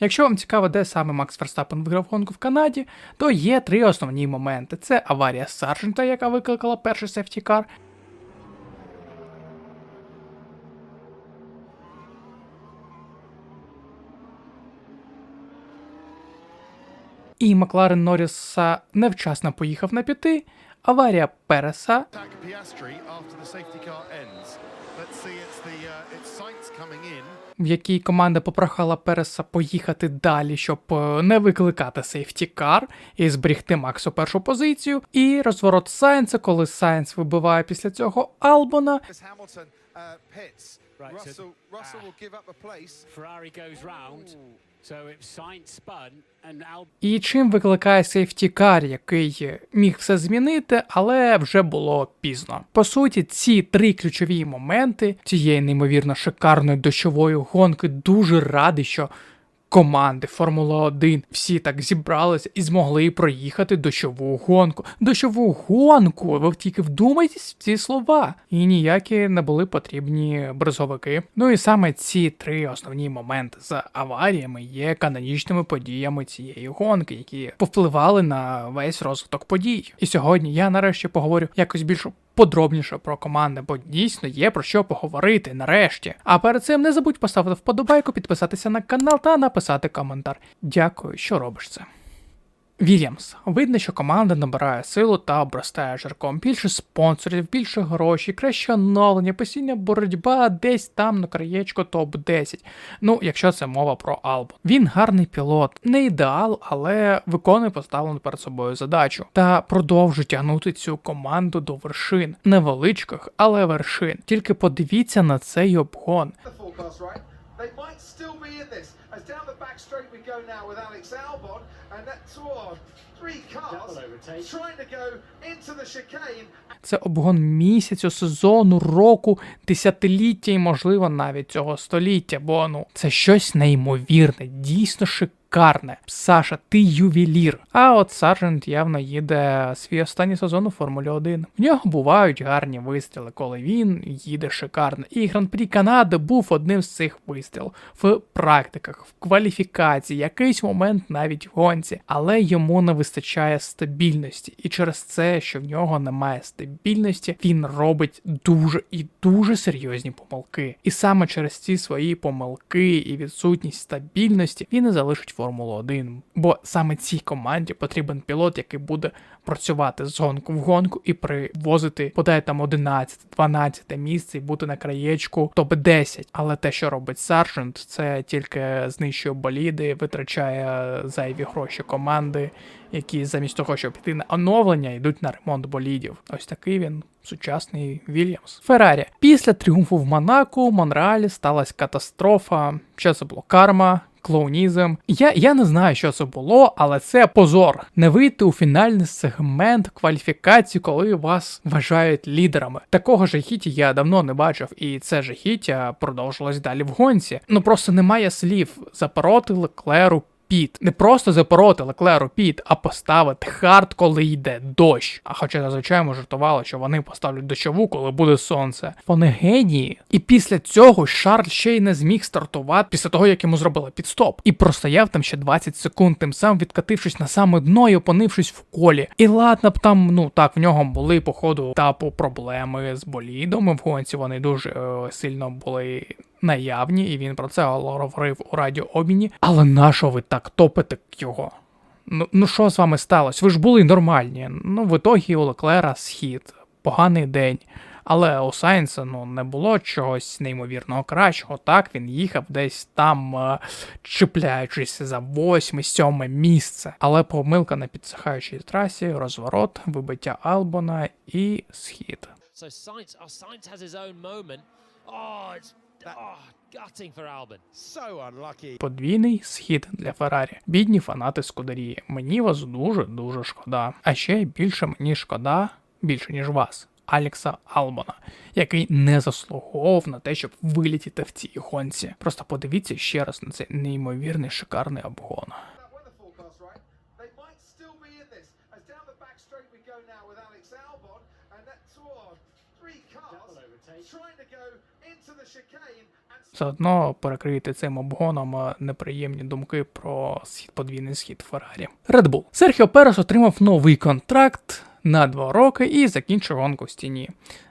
Якщо вам цікаво, де саме Макс Верстапен виграв гонку в Канаді, то є три основні моменти: це аварія Саржента, яка викликала перший сефтікар, і Макларен Норріса невчасно поїхав на п'яти, аварія Переса, uh, в якій команда попрохала Переса поїхати далі, щоб е, не викликати сейфтікар і зберігти Максу першу позицію. І розворот Сайнса, коли Сайнс вибиває після цього Албона. Uh, Right, so- Russell Russell will give up a place. Ferrari goes round. So І чим викликає сейфтікар, який міг все змінити, але вже було пізно. По суті, ці три ключові моменти цієї неймовірно шикарної дощової гонки дуже радий, що. Команди Формула 1 всі так зібралися і змогли проїхати дощову гонку. Дощову гонку! Ви тільки вдумайтесь в ці слова. І ніякі не були потрібні бризовики. Ну і саме ці три основні моменти з аваріями є канонічними подіями цієї гонки, які повпливали на весь розвиток подій. І сьогодні я нарешті поговорю якось більш подробніше про команди, бо дійсно є про що поговорити нарешті. А перед цим не забудь поставити вподобайку, підписатися на канал та написати коментар. Дякую, що робиш це. Вільямс. Видно, що команда набирає силу та обростає жирком. Більше спонсорів, більше грошей, краще оновлення, постійна боротьба десь там на краєчку топ-10. Ну, якщо це мова про Албу. Він гарний пілот, не ідеал, але виконує поставлену перед собою задачу та продовжує тягнути цю команду до вершин, невеличких, але вершин. Тільки подивіться на цей обгон. They might still be in this. As down the back straight we go now with Alex Albon, and that's oh, three cars trying to go into the chicane. Це обгон місяцю, сезону, року, десятиліття і, можливо, навіть цього століття, бо ну це щось неймовірне, дійсно шикарне. Саша, ти ювелір. А от Саржент явно їде свій останній сезон у Формулі 1. В нього бувають гарні вистріли, коли він їде шикарно. І Гран-прі Канади був одним з цих вистрілів в практиках, в кваліфікації, якийсь момент навіть в гонці, але йому не вистачає стабільності. І через це, що в нього немає стабільності, він робить дуже і дуже серйозні помилки. І саме через ці свої помилки і відсутність стабільності він і залишить Формулу 1. Бо саме цій команді потрібен пілот, який буде працювати з гонку в гонку і привозити подай там 11-12 місце і бути на краєчку топ-10. Але те, що робить Саржент, це тільки знищує боліди, витрачає зайві гроші команди, які замість того, щоб піти на оновлення, йдуть на ремонт болідів. Ось такий він. Сучасний Вільямс. Феррарі. Після тріумфу в Монако у Монреалі сталася катастрофа. Що це було? Карма, клоунізм. Я, я не знаю, що це було, але це позор. Не вийти у фінальний сегмент кваліфікації, коли вас вважають лідерами. Такого жахіття я давно не бачив, і це жахіття продовжилось далі в гонці. Ну просто немає слів запороти Леклеру піт. Не просто запороти Леклеру піт, а поставити хард, коли йде дощ. А хоча зазвичай ми жартували, що вони поставлять дощову, коли буде сонце. Вони генії. І після цього Шарль ще й не зміг стартувати після того, як йому зробили підстоп. І простояв там ще 20 секунд, тим самим відкатившись на саме дно і опинившись в колі. І ладно б там, ну так, в нього були по ходу тапу проблеми з болідом. В гонці вони дуже е, сильно були наявні, і він про це говорив у радіообміні. Але нащо ви так топите його? Ну, ну що з вами сталося? Ви ж були нормальні. Ну, в ітогі у Леклера схід, поганий день. Але у Сайнса ну, не було чогось неймовірного кращого. Так, він їхав десь там, е, чіпляючись за восьме, сьоме місце. Але помилка на підсихаючій трасі, розворот, вибиття Албона і схід. So Sainz, oh, Sainz has his own moment. Oh, it's gutting for Albon. So unlucky. Подвійний схід для Феррарі. Бідні фанати Скудерії. Мені вас дуже дуже шкода. А ще більше мені шкода, більше ніж вас. Алекса Албона, який не заслуговував на те, щоб вилітіти в цій гонці. Просто подивіться ще раз на цей неймовірний шикарний обгон. That weather forecast right, they might still be in this. As down the back straight we go now with Alex Albon, and that's oh, three cars trying to go into the chicane and Все одно перекрити цим обгоном е, неприємні думки про схід подвійний схід Феррарі. Red Bull. Серхіо Перес отримав новий контракт на два роки і закінчив гонку в стіні.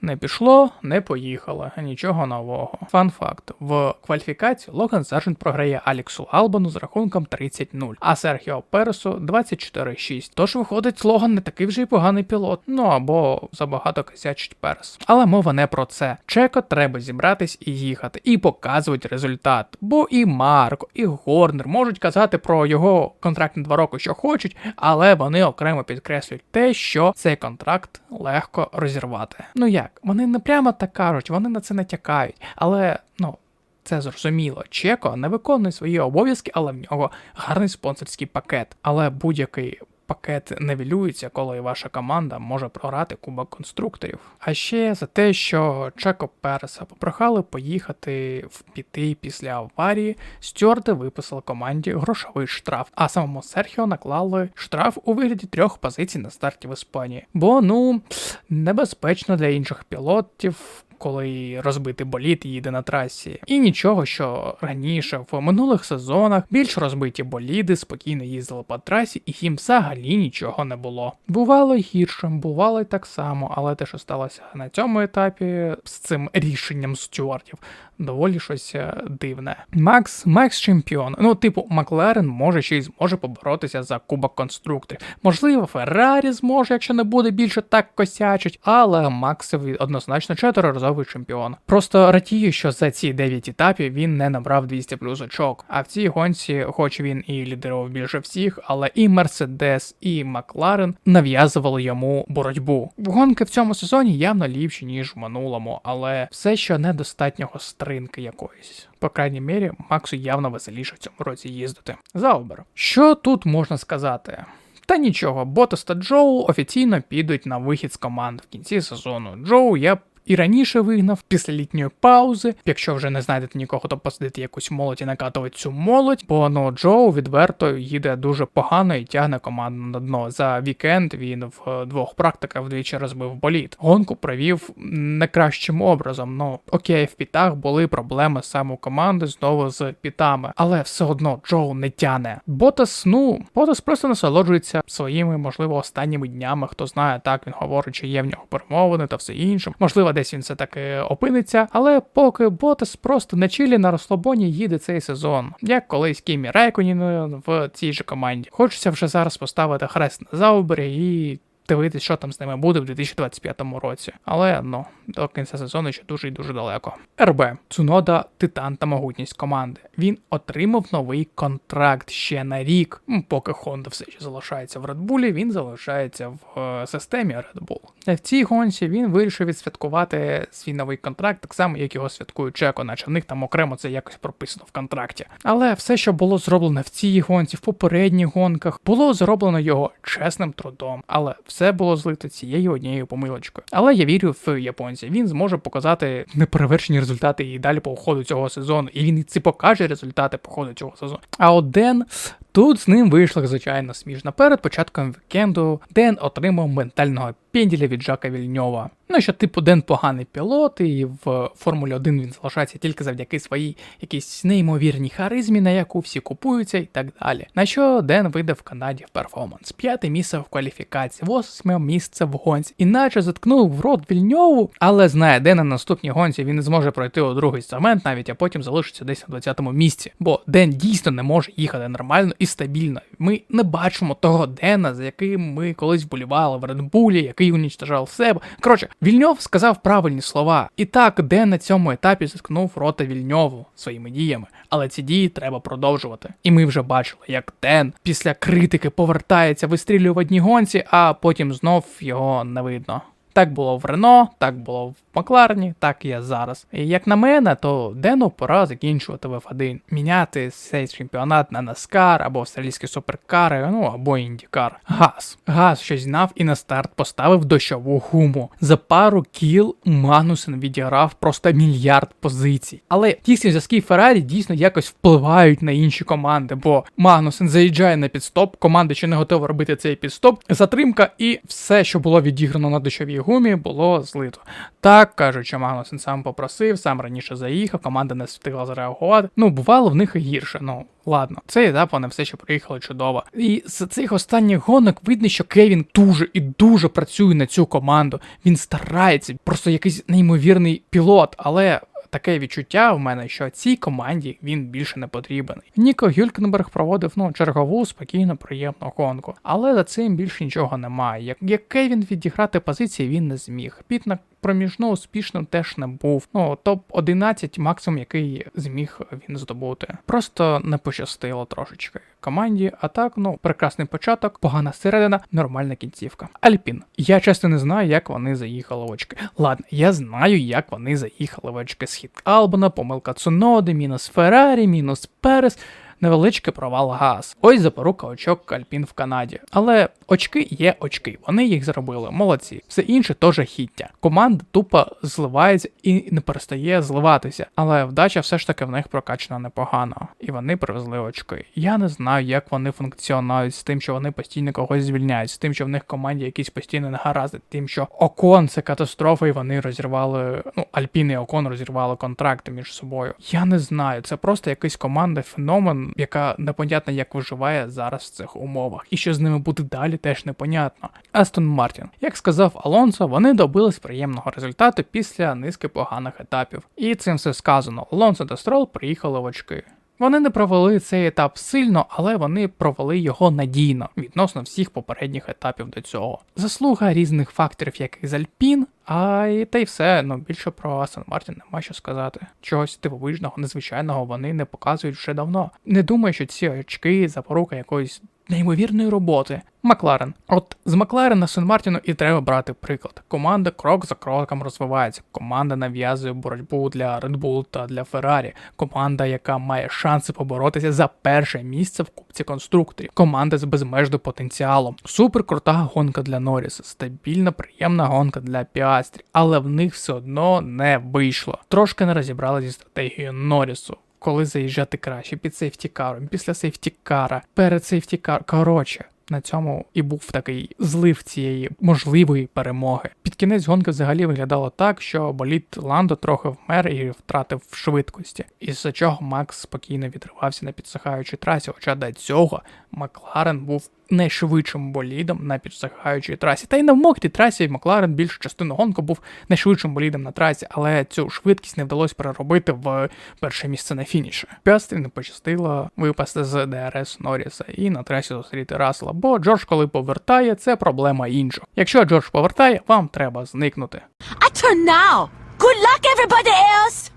Не пішло, не поїхало, нічого нового. Фан факт: в кваліфікації Логан Сержант програє Аліксу Албану з рахунком 30-0, а Серхіо Пересу 24-6. Тож виходить, Логан не такий вже й поганий пілот, ну або забагато косячить Перес. Але мова не про це. Чеко треба зібратись і їхати, і показувати результат. Бо і Марко, і Горнер можуть казати про його контракт на два роки, що хочуть, але вони окремо підкреслюють те, що цей контракт легко розірвати. Ну як, вони не прямо так кажуть, вони на це натякають, але ну. Це зрозуміло. Чеко не виконує свої обов'язки, але в нього гарний спонсорський пакет. Але будь-який пакет невілюється, коли ваша команда може програти кубок конструкторів. А ще за те, що Чеко Переса попрохали поїхати в піти після аварії, стюарди виписали команді грошовий штраф, а самому Серхіо наклали штраф у вигляді трьох позицій на старті в Іспанії. Бо ну небезпечно для інших пілотів. Коли розбитий болід їде на трасі, і нічого, що раніше в минулих сезонах більш розбиті боліди спокійно їздили по трасі, і їм взагалі нічого не було. Бувало гіршим, бувало так само, але те, що сталося на цьому етапі з цим рішенням стюартів, доволі щось е, дивне. Макс, Макс чемпіон. Ну, типу, Макларен може ще й зможе поборотися за кубок конструкторів. Можливо, Феррарі зможе, якщо не буде більше так косячить, але Максові однозначно чотириразовий чемпіон. Просто радію, що за ці 9 етапів він не набрав 200 плюс очок. А в цій гонці, хоч він і лідерував більше всіх, але і Мерседес, і Макларен нав'язували йому боротьбу. Гонки в цьому сезоні явно ліпші, ніж в минулому, але все ще недостатнього стринки якоїсь. По крайній мірі, Максу явно веселіше в цьому році їздити. Заубер. Що тут можна сказати? Та нічого, Ботас та Джоу офіційно підуть на вихід з команд в кінці сезону. Джоу я і раніше вигнав після літньої паузи. Якщо вже не знайдете нікого, то посадити якусь молодь і накатувати цю молодь, бо ну Джоу відверто їде дуже погано і тягне команду на дно. За вікенд він в двох практиках вдвічі розбив боліт. Гонку провів не кращим образом. Ну окей, в пітах були проблеми саме у команди знову з пітами, але все одно Джоу не тяне. Ботас, ну Ботас просто насолоджується своїми, можливо, останніми днями. Хто знає, так він говорить, чи є в нього перемовини та все інше. Можливо, десь він все таки опиниться, але поки Ботас просто на чилі на розслабоні їде цей сезон, як колись Кімі Райконін в цій же команді. Хочеться вже зараз поставити хрест на заубері і. Дивитись, що там з ними буде в 2025 році. Але ну до кінця сезону ще дуже і дуже далеко. РБ Цунода Титан та могутність команди. Він отримав новий контракт ще на рік. Поки Honda все ще залишається в Bull, він залишається в е, системі Red Bull. В цій гонці він вирішив відсвяткувати свій новий контракт, так само як його святкує Чеко, наче в них там окремо це якось прописано в контракті. Але все, що було зроблено в цій гонці, в попередніх гонках, було зроблено його чесним трудом, але все було злито цією однією помилочкою. Але я вірю в японця. Він зможе показати неперевершені результати і далі по ходу цього сезону. І він і це покаже результати по ходу цього сезону. А от Ден. Тут з ним вийшла звичайно сміжна. Перед початком вікенду Ден отримав ментального пенділя від Жака Вільньова. Ну, що типу Ден поганий пілот, і в Формулі 1 він залишається тільки завдяки своїй якійсь неймовірній харизмі, на яку всі купуються, і так далі. На що Ден вийде в Канаді в перформанс. П'яте місце в кваліфікації, восьме місце в гонці. Іначе заткнув в рот Вільньову, але знає, де на наступній гонці він не зможе пройти у другий сегмент навіть, а потім залишиться десь на 20-му місці. Бо Ден дійсно не може їхати нормально і стабільно. Ми не бачимо того Дена, за яким ми колись вболівали в Редбулі, який унічтожав себе. Коротше, Вільньов сказав правильні слова. І так, де на цьому етапі заткнув рота Вільньову своїми діями. Але ці дії треба продовжувати. І ми вже бачили, як Ден після критики повертається, вистрілює в одній гонці, а потім знов його не видно. Так було в Рено, так було в Макларні, так є зараз. І як на мене, то Дену пора закінчувати в F1. Міняти цей чемпіонат на Наскар або австралійські суперкари, ну або індікар. Газ. Газ щось знав і на старт поставив дощову гуму. За пару кіл Магнусен відіграв просто мільярд позицій. Але тісні зв'язки Феррарі дійсно якось впливають на інші команди, бо Магнусен заїжджає на підстоп, команда ще не готова робити цей підстоп, затримка і все, що було відіграно на дощовій гумі було злито. Так, кажучи, Магнусен сам попросив, сам раніше заїхав, команда не встигла зареагувати. Ну, бувало в них і гірше. Ну, ладно, цей етап вони все ще приїхали чудово. І з цих останніх гонок видно, що Кевін дуже і дуже працює на цю команду. Він старається, просто якийсь неймовірний пілот, але. Таке відчуття в мене, що цій команді він більше не потрібен. Ніко Гюлькенберг проводив ну чергову спокійно приємну гонку, але за цим більше нічого немає. Як, яке він відіграти позиції він не зміг. Піт на проміжну успішним теж не був. Ну топ 11 максимум, який зміг він здобути. Просто не пощастило трошечки команді. А так, ну прекрасний початок, погана середина, нормальна кінцівка. Альпін. Я чесно не знаю, як вони заїхали в очки. Ладно, я знаю, як вони заїхали в очки. Схід Албана, помилка Цуноди, мінус Феррарі, мінус Перес. Невеличкий провал газ. Ось запорука очок Альпін в Канаді. Але очки є очки, вони їх зробили, молодці. Все інше теж хіття. Команда тупо зливається і не перестає зливатися. Але вдача все ж таки в них прокачана непогано. І вони привезли очки. Я не знаю, як вони функціонують з тим, що вони постійно когось звільняють, з тим, що в них команді якісь постійно негаразди, тим, що Окон це катастрофа, і вони розірвали. Ну, Альпін і Окон розірвали контракти між собою. Я не знаю, це просто якийсь команда феномен, яка непонятно як виживає зараз в цих умовах. І що з ними буде далі, теж непонятно. Астон Мартін, як сказав Алонсо, вони добились приємного результату після низки поганих етапів. І цим все сказано. Алонсо та Строл приїхали в очки. Вони не провели цей етап сильно, але вони провели його надійно відносно всіх попередніх етапів до цього. Заслуга різних факторів, як і з Альпін, а і та й все. Ну більше про Астон Мартін нема що сказати. Чогось дивовижного, незвичайного вони не показують вже давно. Не думаю, що ці очки запорука якоїсь неймовірної роботи. Макларен. От з Макларена Сан Мартіну і треба брати приклад. Команда крок за кроком розвивається. Команда нав'язує боротьбу для Red Bull та для Феррарі. Команда, яка має шанси поборотися за перше місце в кубці конструкторів. Команда з безмежним потенціалом. Супер крута гонка для Норріса, стабільна, приємна гонка для Піастрі, але в них все одно не вийшло. Трошки не розібрали зі стратегією Норрісу. Коли заїжджати краще під сейфтікаром, після сейфтікара, перед сейфтікаром. Коротше, на цьому і був такий злив цієї можливої перемоги. Під кінець гонки взагалі виглядало так, що боліт Ландо трохи вмер і втратив швидкості, із-за чого Макс спокійно відривався на підсихаючій трасі. Хоча до цього Макларен був найшвидшим болідом на підсихаючій трасі. Та й на мокрій трасі Макларен більшу частину гонку був найшвидшим болідом на трасі, але цю швидкість не вдалося переробити в перше місце на фініші. Піастрі не пощастило випасти з ДРС Норріса і на трасі зустріти Расла, бо Джордж, коли повертає, це проблема іншого. Якщо Джордж повертає, вам треба зникнути. I turn now. Good luck, everybody else.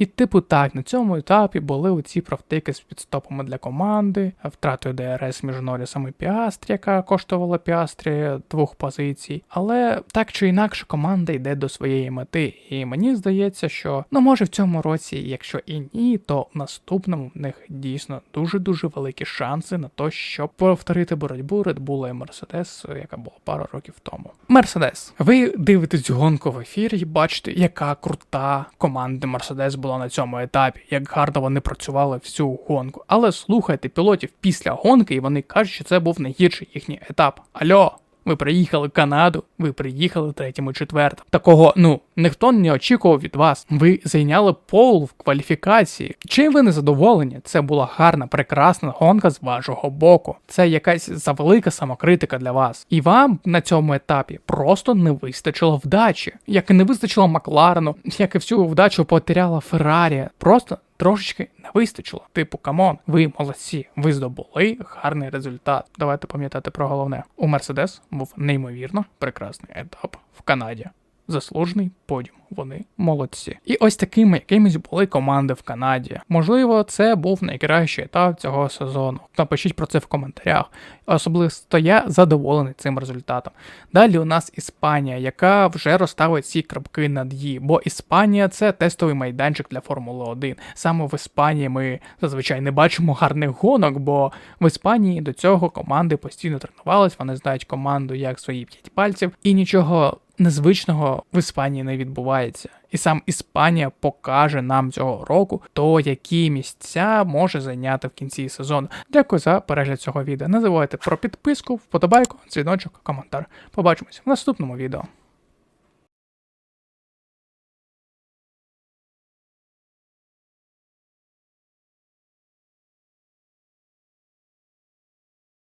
І типу так, на цьому етапі були оці правтики з підстопами для команди, втратою ДРС між Норрісом і Піастрі, яка коштувала Піастрі двох позицій. Але так чи інакше команда йде до своєї мети. І мені здається, що ну може в цьому році, якщо і ні, то в наступному в них дійсно дуже-дуже великі шанси на те, щоб повторити боротьбу Red Bull і Mercedes, яка була пару років тому. Мерседес. Ви дивитесь гонку в ефірі і бачите, яка крута команда Мерседес була на цьому етапі, як гарно вони працювали всю гонку. Але слухайте пілотів після гонки, і вони кажуть, що це був найгірший їхній етап. Альо. Ви приїхали в Канаду, ви приїхали третім і. Такого, ну, ніхто не очікував від вас. Ви зайняли пол в кваліфікації. Чим ви не задоволені? Це була гарна, прекрасна гонка з вашого боку. Це якась завелика самокритика для вас. І вам на цьому етапі просто не вистачило вдачі. Як і не вистачило Макларену, як і всю вдачу потеряла Феррарі. Просто трошечки не вистачило. Типу, камон, ви молодці, ви здобули гарний результат. Давайте пам'ятати про головне. У Мерседес був неймовірно прекрасний етап в Канаді. Заслужений подіум. Вони молодці. І ось такими якимись були команди в Канаді. Можливо, це був найкращий етап цього сезону. Напишіть про це в коментарях. Особисто я задоволений цим результатом. Далі у нас Іспанія, яка вже розставить ці крапки над «і», бо Іспанія це тестовий майданчик для Формули 1. Саме в Іспанії ми зазвичай не бачимо гарних гонок, бо в Іспанії до цього команди постійно тренувались, вони знають команду як свої п'ять пальців, і нічого незвичного в Іспанії не відбувається. І сам Іспанія покаже нам цього року, то які місця може зайняти в кінці сезону. Дякую за перегляд цього відео. Не забувайте про підписку, вподобайку, дзвіночок, коментар. Побачимось в наступному відео.